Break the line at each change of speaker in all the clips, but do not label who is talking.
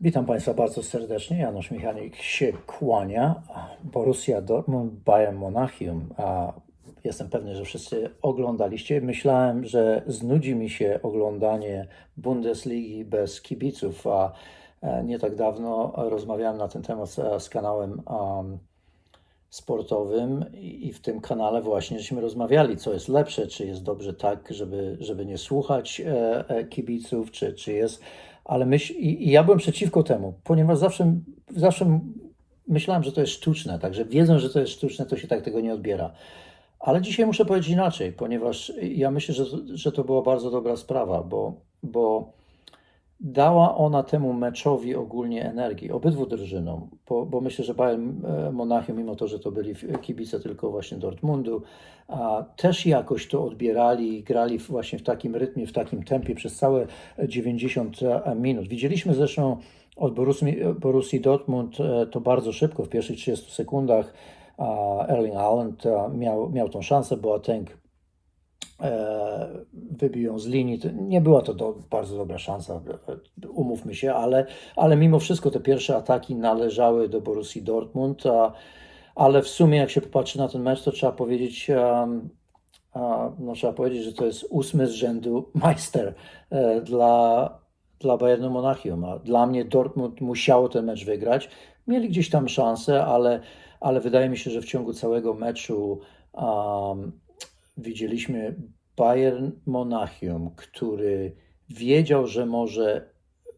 Witam Państwa bardzo serdecznie. Janusz Michalik się kłania. Borussia Dortmund, Bayern Monachium. A jestem pewny, że wszyscy oglądaliście. Myślałem, że znudzi mi się oglądanie Bundesligi bez kibiców, a e, nie tak dawno rozmawiałem na ten temat z- z kanałem sportowym i w tym kanale właśnie żeśmy rozmawiali, co jest lepsze, czy jest dobrze tak, żeby, żeby nie słuchać e, e, kibiców, czy, czy jest, ale myśl, i, i ja byłem przeciwko temu, ponieważ zawsze, zawsze myślałem, że to jest sztuczne, także wiedząc, że to jest sztuczne, to się tak tego nie odbiera. Ale dzisiaj muszę powiedzieć inaczej, ponieważ ja myślę, że, że to była bardzo dobra sprawa, bo, bo dała ona temu meczowi ogólnie energii, obydwu drużynom, bo, bo myślę, że Bayern e, Monachium, mimo to, że to byli kibice tylko właśnie Dortmundu, a też jakoś to odbierali, grali w- właśnie w takim rytmie, w takim tempie przez całe 90 minut. Widzieliśmy zresztą od Borussii, Borussii Dortmund e, to bardzo szybko, w pierwszych 30 sekundach Erling Haaland e, miał, miał tą szansę, Boateng e, wybił ją z linii. Nie była to do, bardzo dobra szansa, e, umówmy się, ale, ale mimo wszystko te pierwsze ataki należały do Borussii Dortmund, a, ale w sumie jak się popatrzy na ten mecz, to trzeba powiedzieć, um, no, trzeba powiedzieć, że to jest ósmy z rzędu majster e, dla, dla Bayernu Monachium. A dla mnie Dortmund musiało ten mecz wygrać. Mieli gdzieś tam szansę, ale, ale wydaje mi się, że w ciągu całego meczu um, widzieliśmy Bayern Monachium, który wiedział, że może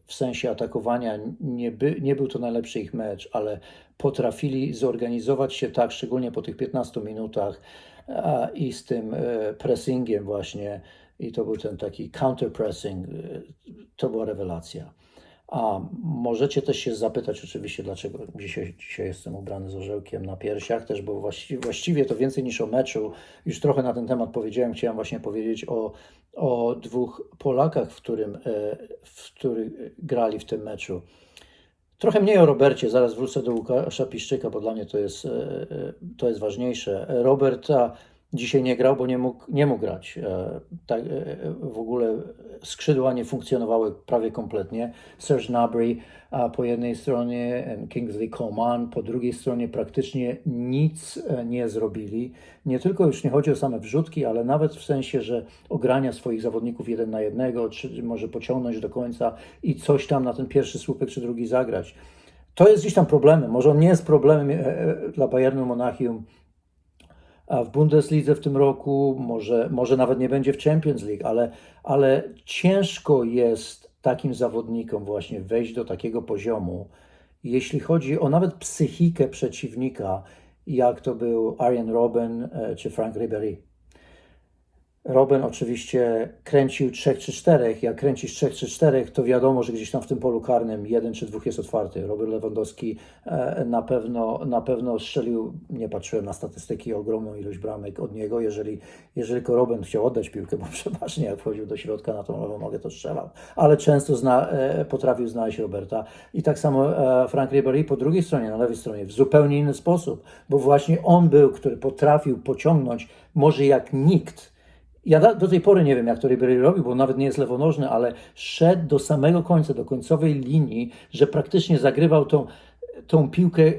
w sensie atakowania nie, by, nie był to najlepszy ich mecz, ale potrafili zorganizować się tak, szczególnie po tych 15 minutach a, i z tym e, pressingiem właśnie, i to był ten taki counter pressing, e, to była rewelacja. A możecie też się zapytać oczywiście, dlaczego dzisiaj, dzisiaj jestem ubrany z orzełkiem na piersiach, też bo właściwie, właściwie to więcej niż o meczu. Już trochę na ten temat powiedziałem, chciałem właśnie powiedzieć o, o dwóch Polakach, w którym, e, w których grali w tym meczu. Trochę mniej o Robercie, zaraz wrócę do Łukasza Piszczyka, bo dla mnie to jest, e, e, to jest ważniejsze. Roberta dzisiaj nie grał, bo nie mógł, nie mógł grać. E, Tak, e, w ogóle skrzydła nie funkcjonowały prawie kompletnie. Serge Gnabry a po jednej stronie, Kingsley Coman po drugiej stronie praktycznie nic e, nie zrobili. Nie tylko już nie chodzi o same wrzutki, ale nawet w sensie, że ogrania swoich zawodników jeden na jednego, czy może pociągnąć do końca i coś tam na ten pierwszy słupek czy drugi zagrać. To jest gdzieś tam problemem. Może on nie jest problemem dla Bayernu Monachium w Bundeslidze w tym roku, może, może nawet nie będzie w Champions League, ale, ale ciężko jest takim zawodnikom właśnie wejść do takiego poziomu, jeśli chodzi o nawet psychikę przeciwnika, jak to był Arjen Robben e, czy Frank Ribery. Robin oczywiście kręcił trzech czy czterech. Jak kręcisz trzech czy czterech, to wiadomo, że gdzieś tam w tym polu karnym jeden czy dwóch jest otwarty. Robert Lewandowski e, na pewno, na pewno strzelił, nie patrzyłem na statystyki, ogromną ilość bramek od niego. Jeżeli, jeżeli tylko Robin chciał oddać piłkę, bo przeważnie jak wchodził do środka na tą lewą nogę, to strzelał. Ale często zna, e, potrafił znaleźć Roberta. I tak samo e, Frank Ribery po drugiej stronie, na lewej stronie, w zupełnie inny sposób, bo właśnie on był, który potrafił pociągnąć, może jak nikt, ja do tej pory nie wiem, jak to Ribery robił, bo nawet nie jest lewonożny, ale szedł do samego końca, do końcowej linii, że praktycznie zagrywał tą, tą piłkę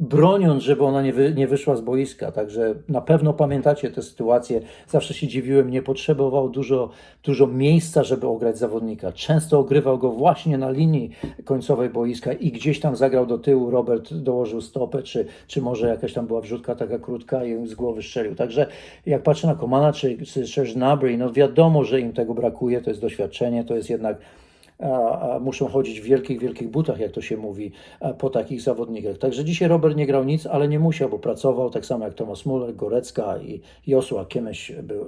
broniąc, żeby ona nie, wy, nie wyszła z boiska. Także na pewno pamiętacie tę sytuację. Zawsze się dziwiłem, nie potrzebował dużo, dużo miejsca, żeby ograć zawodnika. Często ogrywał go właśnie na linii końcowej boiska i gdzieś tam zagrał do tyłu. Robert dołożył stopę, czy, czy może jakaś tam była wrzutka taka krótka i z głowy strzelił. Także jak patrzę na Komana czy, czy Gnabry, no wiadomo, że im tego brakuje, to jest doświadczenie, to jest jednak muszą chodzić w wielkich, wielkich butach, jak to się mówi, po takich zawodnikach. Także dzisiaj Robert nie grał nic, ale nie musiał, bo pracował, tak samo jak Tomasz Muller, Gorecka i Josua Kiemyś był, e,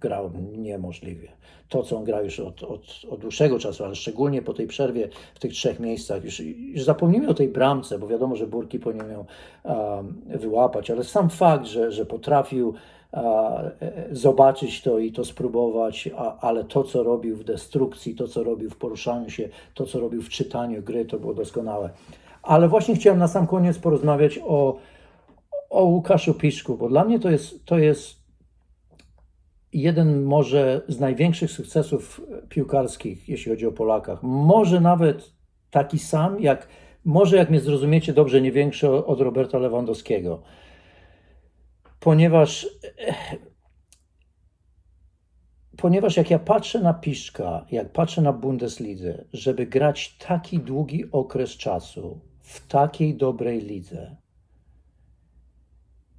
grał niemożliwie. To, co on gra już od, od, od dłuższego czasu, ale szczególnie po tej przerwie w tych trzech miejscach, już, już o tej bramce, bo wiadomo, że Burki powinien ją a, wyłapać, ale sam fakt, że, że potrafił zobaczyć to i to spróbować, a, ale to, co robił w destrukcji, to, co robił w poruszaniu się, to, co robił w czytaniu gry, to było doskonałe. Ale właśnie chciałem na sam koniec porozmawiać o, o Łukaszu Piszku, bo dla mnie to jest, to jest jeden może z największych sukcesów piłkarskich, jeśli chodzi o Polakach. Może nawet taki sam, jak może jak mnie zrozumiecie dobrze, nie większy od Roberta Lewandowskiego. Ponieważ ponieważ jak ja patrzę na Piszka, jak patrzę na Bundeslidze, żeby grać taki długi okres czasu w takiej dobrej lidze,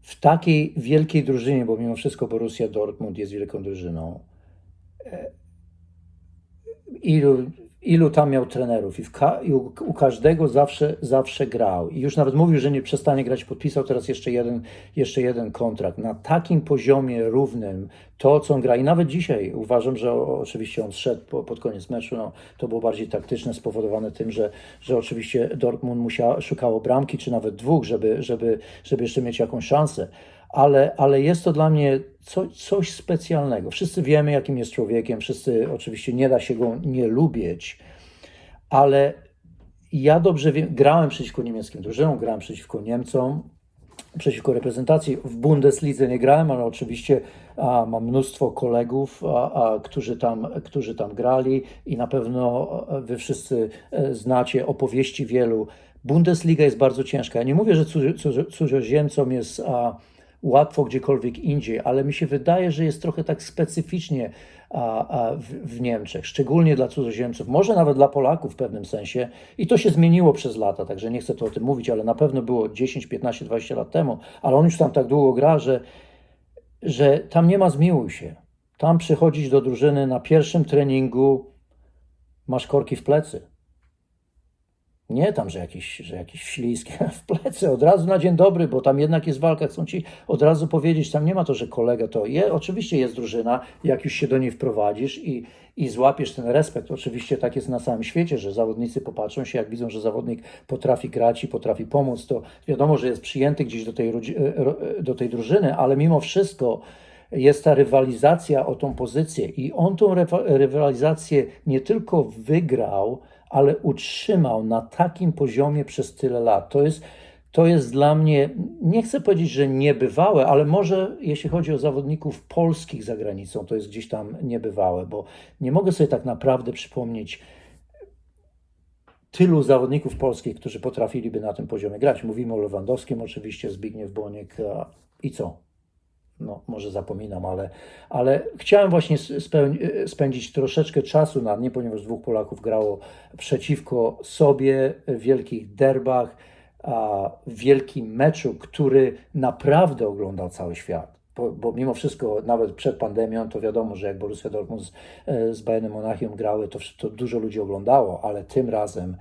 w takiej wielkiej drużynie, bo mimo wszystko Borussia Dortmund jest wielką drużyną, e, ilu, ilu tam miał trenerów i, ka- i u, każdego zawsze, zawsze grał. I już nawet mówił, że nie przestanie grać, podpisał teraz jeszcze jeden, jeszcze jeden kontrakt. Na takim poziomie równym to, co on gra. I nawet dzisiaj uważam, że oczywiście on szedł po, pod koniec meczu. No, to było bardziej taktyczne, spowodowane tym, że, że oczywiście Dortmund musiał, szukało bramki, czy nawet dwóch, żeby, żeby, żeby jeszcze mieć jakąś szansę ale, ale jest to dla mnie co, coś specjalnego. Wszyscy wiemy, jakim jest człowiekiem, wszyscy oczywiście nie da się go nie lubić, ale ja dobrze wiem, grałem przeciwko niemieckim drużynom, grałem przeciwko Niemcom, przeciwko reprezentacji. W Bundeslidze nie grałem, ale oczywiście a, mam mnóstwo kolegów, a, a, którzy, tam, którzy tam grali i na pewno e, wy wszyscy e, znacie opowieści wielu. Bundesliga jest bardzo ciężka. Ja nie mówię, że cudzo- cudzo- cudzoziemcom jest a, łatwo gdziekolwiek indziej, ale mi się wydaje, że jest trochę tak specyficznie w Niemczech, szczególnie dla cudzoziemców, może nawet dla Polaków w pewnym sensie. I to się zmieniło przez lata, także nie chcę tu o tym mówić, ale na pewno było 10, 15, 20 lat temu, ale on już tam tak długo gra, że, że tam nie ma zmiłuj się. Tam przychodzić do drużyny na pierwszym treningu, masz korki w plecy. Nie tam, że jakiś, że jakiś ślisk w plecy, od razu na dzień dobry, bo tam jednak jest walka, chcą ci od razu powiedzieć, tam nie ma to, że kolega to je, oczywiście jest drużyna, jak już się do niej wprowadzisz i, i złapiesz ten respekt, oczywiście tak jest na całym świecie, że zawodnicy popatrzą się, jak widzą, że zawodnik potrafi grać i potrafi pomóc, to wiadomo, że jest przyjęty gdzieś do tej, e, e, do tej drużyny, ale mimo wszystko jest ta rywalizacja o tą pozycję i on tą rywalizację nie tylko wygrał, ale utrzymał na takim poziomie przez tyle lat. To jest, to jest dla mnie, nie chcę powiedzieć, że niebywałe, ale może jeśli chodzi o zawodników polskich za granicą, to jest gdzieś tam niebywałe, bo nie mogę sobie tak naprawdę przypomnieć tylu zawodników polskich, którzy potrafiliby na tym poziomie grać. Mówimy o Lewandowskim oczywiście, Zbigniew Boniek i co? No, może zapominam, ale, ale chciałem właśnie spędzić troszeczkę czasu nad nim, ponieważ dwóch Polaków grało przeciwko sobie w wielkich derbach, a w wielkim meczu, który naprawdę oglądał cały świat. Bo, bo mimo wszystko, nawet przed pandemią, to wiadomo, że jak Borussia Dortmund z, z Bayernem Monachium grały, to, to dużo ludzi oglądało, ale tym razem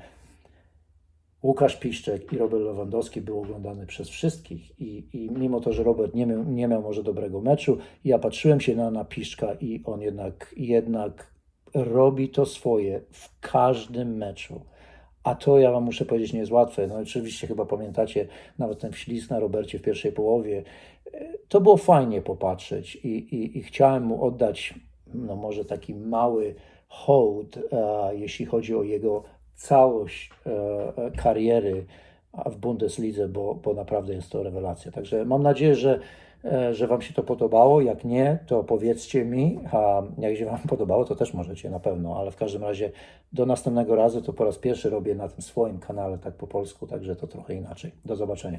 Łukasz Piszczek i Robert Lewandowski był oglądany przez wszystkich i, i mimo to, że Robert nie miał, nie miał może dobrego meczu, ja patrzyłem się na, na Piszczka i on jednak, jednak robi to swoje w każdym meczu. A to ja wam muszę powiedzieć nie jest łatwe. No oczywiście chyba pamiętacie nawet ten ślizg na Robercie w pierwszej połowie. To było fajnie popatrzeć i, i, i chciałem mu oddać no może taki mały hołd, e, jeśli chodzi o jego całość e, kariery w Bundeslidze, bo, bo naprawdę jest to rewelacja. Także mam nadzieję, że, e, że Wam się to podobało. Jak nie, to powiedzcie mi, a jak się Wam podobało, to też możecie na pewno, ale w każdym razie do następnego razu to po raz pierwszy robię na tym swoim kanale tak po polsku, także to trochę inaczej. Do zobaczenia.